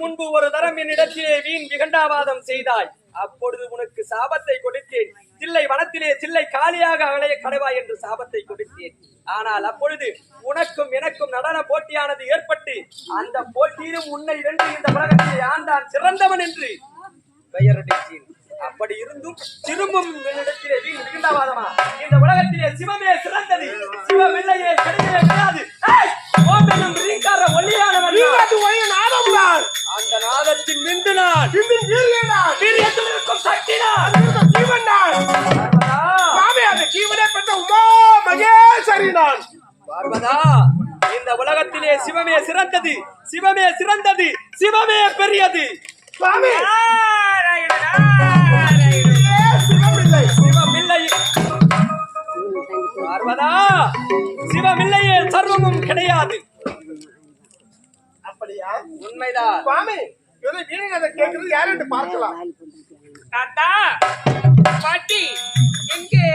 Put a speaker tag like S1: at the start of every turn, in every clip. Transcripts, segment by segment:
S1: முன்பு ஒரு தரம் என்னிடத்திலே வீண் விகண்டாவாதம் செய்தாய். அப்பொழுது உனக்கு சாபத்தை கொடுத்தேன். சில்லை வனத்திலே சில்லை காலியாக அலைய கடவாய் என்று சாபத்தை கொடுத்தேன். ஆனால் அப்பொழுது உனக்கும் எனக்கும் நடன போட்டியானது ஏற்பட்டு அந்த போட்டியிலும் உன்னை வென்று இந்த உலகத்திலே ஆண்டான் சிறந்தவன் என்று பெயரடைத்தேன் அப்படி இருந்தும் திரும்பும் என்னிடத்திலே வீண் மிகுந்தவாதமா இந்த உலகத்திலே சிவமே சிறந்தது. சிவமில்லையே கிடையவே சிறந்தது சிவமே சிறந்தது சிவமே பெரியது.
S2: சுவாமி! சிவமில்லை.
S1: சிவமில்லை. பார்வதா சிவமில்லையே சர்வமும் கிடையாது.
S2: அப்படியா?
S1: உண்மைதான்.
S2: சுவாமி இதை வீரனை கேட்கறது யாரு என்று பார்க்கலாம்.
S3: தாத்தா பாட்டி எங்கே?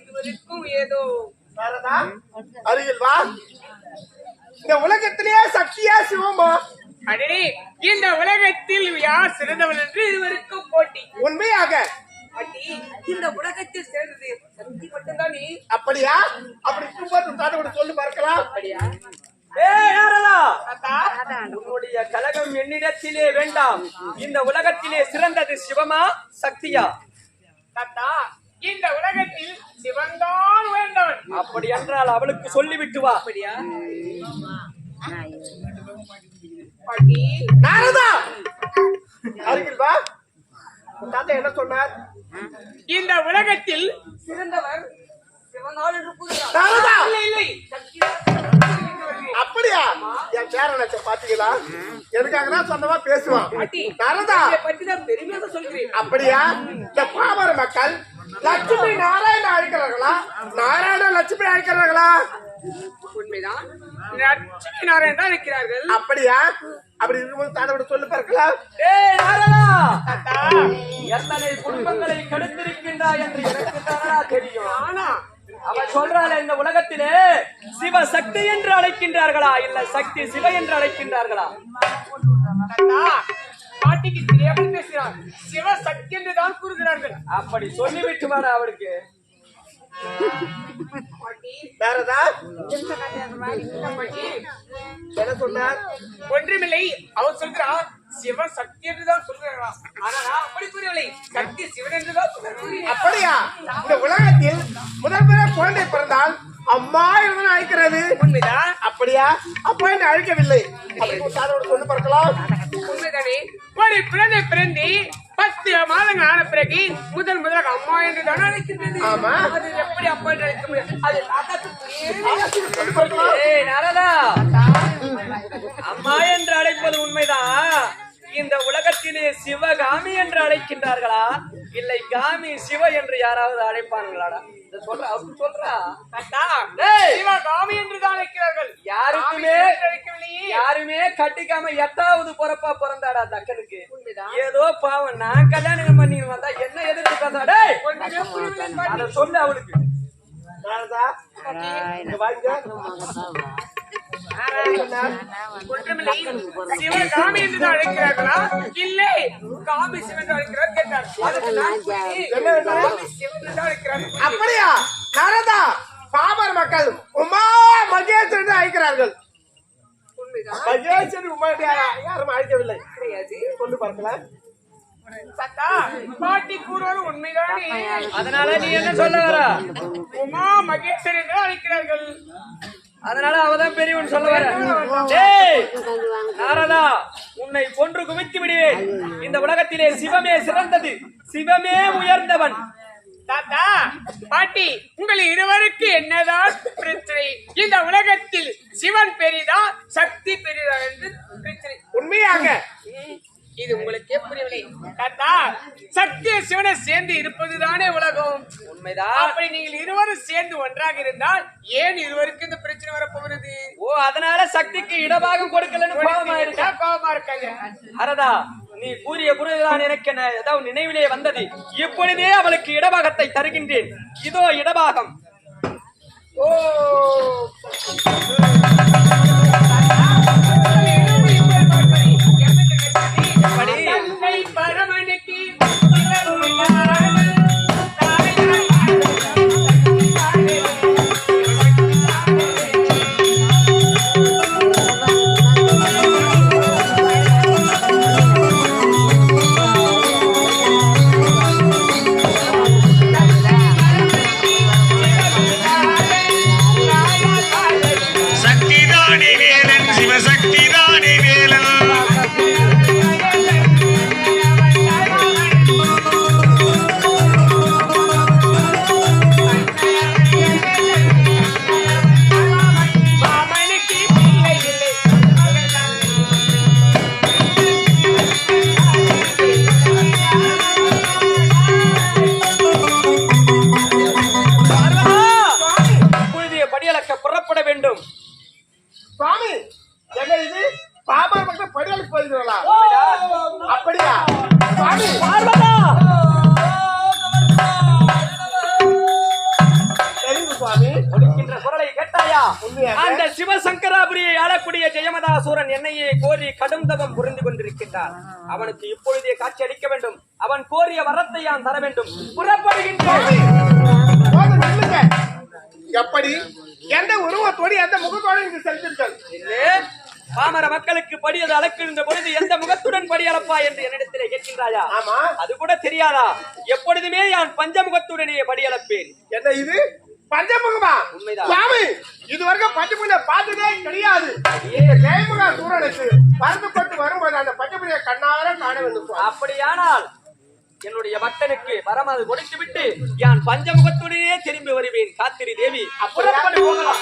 S3: இதுவரைக்கும் ஏதோ
S2: அருகில் வா. இந்த உலகத்திலேயே சக்தியா சிவமா?
S3: அடே இந்த உலகத்தில் யார் சிறந்தவன் என்று இதுவரைக்கும் போட்டி.
S2: உண்மையாக?
S3: பாட்டி. இந்த உலகத்தில் சிறந்தது சக்தி மட்டும்தானே.
S2: அப்படியா? அப்படி இருக்கும்போது தாத்தோட சொல்லி பார்க்கலாம்
S3: அப்படியா? தாத்தா?
S1: உன்னுடைய கலகம் என்னிடத்திலே வேண்டாம். இந்த உலகத்திலே சிறந்தது சிவமா? சக்தியா?
S3: தாத்தா இந்த உலகத்தில் சிவன்தான் வேண்டவன்.
S1: அப்படி என்றால் அவளுக்கு சொல்லிவிட்டு வா.
S3: அப்படியா? பாட்டி.
S2: நாரதா! அருகில் வா. தாத்தா என்ன சொன்னார்?
S3: இந்த உலகத்தில் சிறந்தவர் சிவனால் என்று கூறுகிறார்
S2: நாரதா!
S3: இல்லை இல்லை. சக்திதான்
S2: அப்படியா? என் பேரனச்ச பாத்தீங்களா? எனக்காக தான் சொந்தமா பேசுவான்.
S3: பாட்டி
S2: நாரதா!
S3: இதை பற்றி நான் பெருமையாக சொல்கிறேன்.
S2: அப்படியா? இந்த பாமர மக்கள் லட்சுமி நாராயண அழைக்கிறார்களா நாராயண லட்சுமி அழைக்கிறார்களா
S3: உண்மைதான். லட்சுமி நாராயணன் தான் இருக்கிறார்கள்.
S2: அப்படியா? அப்படி இருக்கும்போது தாத்தோட சொல்லு பார்க்கலாம்
S1: ஏய்
S3: தாத்தா!
S1: எத்தனை குடும்பங்களை கெடுத்திருக்கின்றாய் என்று எனக்கு தானடா தெரியும்.
S3: ஆனா!
S1: அவன் சொல்றாள் இந்த உலகத்திலே சிவ சக்தி என்று அழைக்கின்றார்களா? இல்ல சக்தி சிவ என்று அழைக்கின்றார்களா?
S3: பாட்டிக்கு தெரியாமல் பேசுகிறார் சிவ சக்தி என்று தான் கூறுகிறார்கள்.
S1: அப்படி சொல்லிவிட்டு
S2: நாரதா
S3: இந்த பாட்டி.
S2: என்ன சொன்னார்?
S3: ஒன்றுமில்லை. அவர் சொல்கிறார் சிவன் சக்தி என்று தான் சொல்கிறாரா ஆனா நான் அப்படி கூறவில்லை. சக்தி சிவன் என்று தான் சொல்கிறேன்
S2: அப்படியா? இந்த உலகத்தில் முதல் முதல் குழந்தை பிறந்தால் அம்மா என்று அழைக்கிறது.
S3: உண்மைதான்.
S2: அப்படியா? அப்பா என்று அழைக்கவில்லை. அப்படி சொல்லு பார்க்கலாம்
S3: உண்மைதானே? ஒரு குழந்தை பிறந்து பத்து மாதங்கள் ஆன பிறகு முதல் முதலாக அம்மா என்று தான் அழைக்கின்றது.
S2: ஆமா.
S3: அது எப்படி அப்பா என்று அழைக்க முடியும்? அது
S1: நாரதா அம்மா என்று அழைப்பது உண்மைதான் இந்த உலகத்திலே சிவகாமி என்று அழைக்கின்றார்களா? இல்லை காமி சிவ என்று யாராவது அழைப்பார்களாடா? சொல்ற அவரு சொல்றா.
S3: சிவகாமி என்று தான் அழைக்கிறார்கள்
S1: யாருக்குமே
S3: காமி
S1: யாருமே கட்டிக்காம எட்டாவது பிறப்பா பிறந்தாடா தக்கனுக்கு. ஏதோ பாவம் நான் கல்யாணம் பண்ணி வந்தா என்ன எதிர்த்து பேசா டேய்!
S3: ஒன்றுமே புரியவில்லை பாட்டி.
S1: அத சொல்லு அவளுக்கு.
S2: வாங்க.
S3: ஒன்றுமில்லை. என்று தான் அழைக்கிறார்களா இல்லை காமி சிவன் என்று அழைக்கிறார் கேட்டார் அதுக்கு நான் கூறினேன், காமி சிவன் என்று அழைக்கிறார்
S2: அப்படியா? நாரதா பாமர மக்கள் உமா மகேஸ்வரன் என்று அழைக்கிறார்கள்.
S3: உண்மைதான்
S2: மகேஸ்வரி உமா என்று யாரும் யாரும் அழைக்கவில்லை.
S3: கிடையாது
S2: சொல்லு பார்க்கலாம்
S3: தாத்தா பாட்டி கூறுவது உண்மைதானே?
S1: அதனால நீ என்ன சொல்ல வர?
S3: உமா மகேஸ்வரி என்று அழைக்கிறார்கள்.
S1: அதனால அவதான் பெரியவன் சொல்ல வர. நாரதா உன்னை கொன்று குவித்து விடுவேன். இந்த உலகத்திலே சிவமே சிறந்தது. சிவமே உயர்ந்தவன்.
S3: தாத்தா பாட்டி உங்கள் இருவருக்கு என்னதான் பிரச்சனை? இந்த உலகத்தில் சிவன் பெரிதா சக்தி பெரிதா என்று பிரச்சனை.
S2: உண்மையாக?
S3: இது உங்களுக்கே புரியவில்லை. தாத்தா சக்தி சிவனை சேர்ந்து இருப்பதுதானே உலகம்.
S1: உண்மைதான்.
S3: அப்படி நீங்கள் இருவரும் சேர்ந்து ஒன்றாக இருந்தால் ஏன் இருவருக்கு இந்த பிரச்சனை வரப்போகிறது?
S1: ஓ அதனால சக்திக்கு இடபாகம் கொடுக்கலன்னு கோபமா இருக்கா?
S3: இருக்காங்க.
S1: அரதா நீ கூறிய புரிதான் எனக்கு ஏதாவது நினைவிலே வந்தது. இப்பொழுதே அவளுக்கு இடபாகத்தை தருகின்றேன். இதோ இடபாகம்
S3: ஓ.
S1: படியாளுக்கு
S3: போயிருக்கலாம் அப்படியா?
S1: பார்வதா! அந்த சிவசங்கராபுரியை ஆளக்கூடிய ஜெயமதாசூரன் என்னையே கோரி கடும் தவம் புரிந்து கொண்டிருக்கின்றான் அவனுக்கு இப்பொழுதே காட்சி அளிக்க வேண்டும். அவன் கோரிய வரத்தை நான் தர வேண்டும்? புறப்படுகின்றேன்.
S3: எப்படி? எந்த உருவத்தோடு எந்த முகத்தோடு
S1: இல்லே, பாமர மக்களுக்கு படியது அளக்கின்ற பொழுது எந்த முகத்துடன் படி அளப்பா என்று என்னிடத்திலே கேட்கின்றாயா?
S3: ஆமா.
S1: அது கூட தெரியாதா? எப்பொழுதுமே நான் பஞ்சமுகத்துடனே படி அளப்பேன்
S3: என்ன இது? பஞ்சமுகமா?
S1: உண்மைதான்.
S3: சுவாமி இதுவரைக்கும் பஞ்சமுக பார்த்ததே கிடையாது. ஜெயமுகா சூரனுக்கு பறந்துபட்டு வரும்போது அந்த பஞ்சமுக கண்ணார காண வேண்டும்.
S1: அப்படியானால் என்னுடைய பக்தனுக்கு வரம் அது கொடுத்து விட்டு யான் பஞ்சமுகத்துடனே திரும்பி வருவேன். காத்திரி தேவி புறப்பட்டு போகலாம்.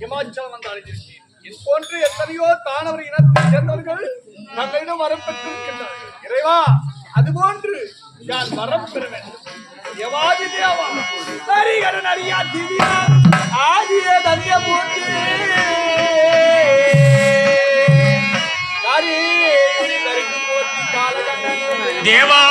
S4: இமாச்சலம் வந்து அழைத்திருக்கேன் என் போன்று எத்தனையோ தானவர் இனத்தை சேர்ந்தவர்கள் தங்களிடம் வரம் பெற்றிருக்கின்றார்கள். இறைவா அதுபோன்று நான் வரம் பெற வேண்டும்? எவாதி தேவா? ஹரிகரன் அறியா திவ்யா ஆதிய தனிய மூர்த்தி.
S5: தேவா!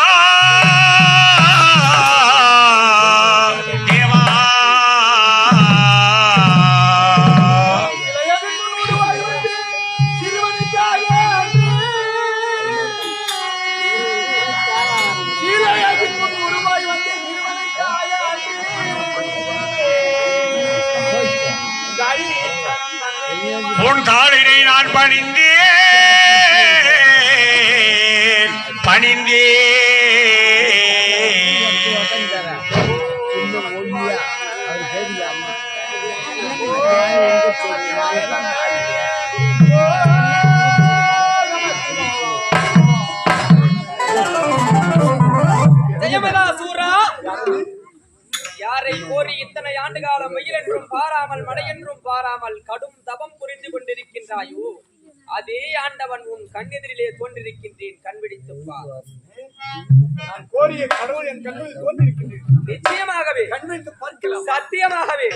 S5: உன் தாளினை நான் பணிந்தேன். பணிந்தேன்.
S1: இத்தனை ஆண்டு காலம் வெயில் என்றும் பாராமல் மழை என்றும் பாராமல் கடும் தவம் புரிந்து கொண்டிருக்கின்றாயோ? அதே ஆண்டவன் உன் கண்ணெதிரிலே தோன்றிருக்கின்றேன் கண்பிடித்துப் பார்.
S4: நான் கோரிய கடவுள் என் கண்களில் தோன்றிருக்கின்றேன்.
S1: நிச்சயமாகவே.
S4: கண்வைத்து பார்க்கலாம்.
S1: சத்தியமாகவே.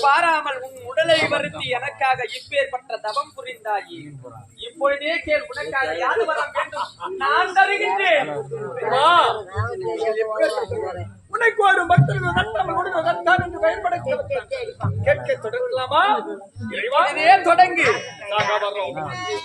S1: பாராமல் உன் உடலை வருத்தி எனக்காக இப்பேற்பட்ட தவம் புரிந்தாயே. இப்பொழுதே கேள் உனக்காக யாது வரம் வேண்டும்? நான் தருகின்றேன்.
S4: உனக்கு ஒரு கொடுக்க என்று பயன்படுத்த கேட்க தொடங்கலாமா?
S1: தொடங்கு.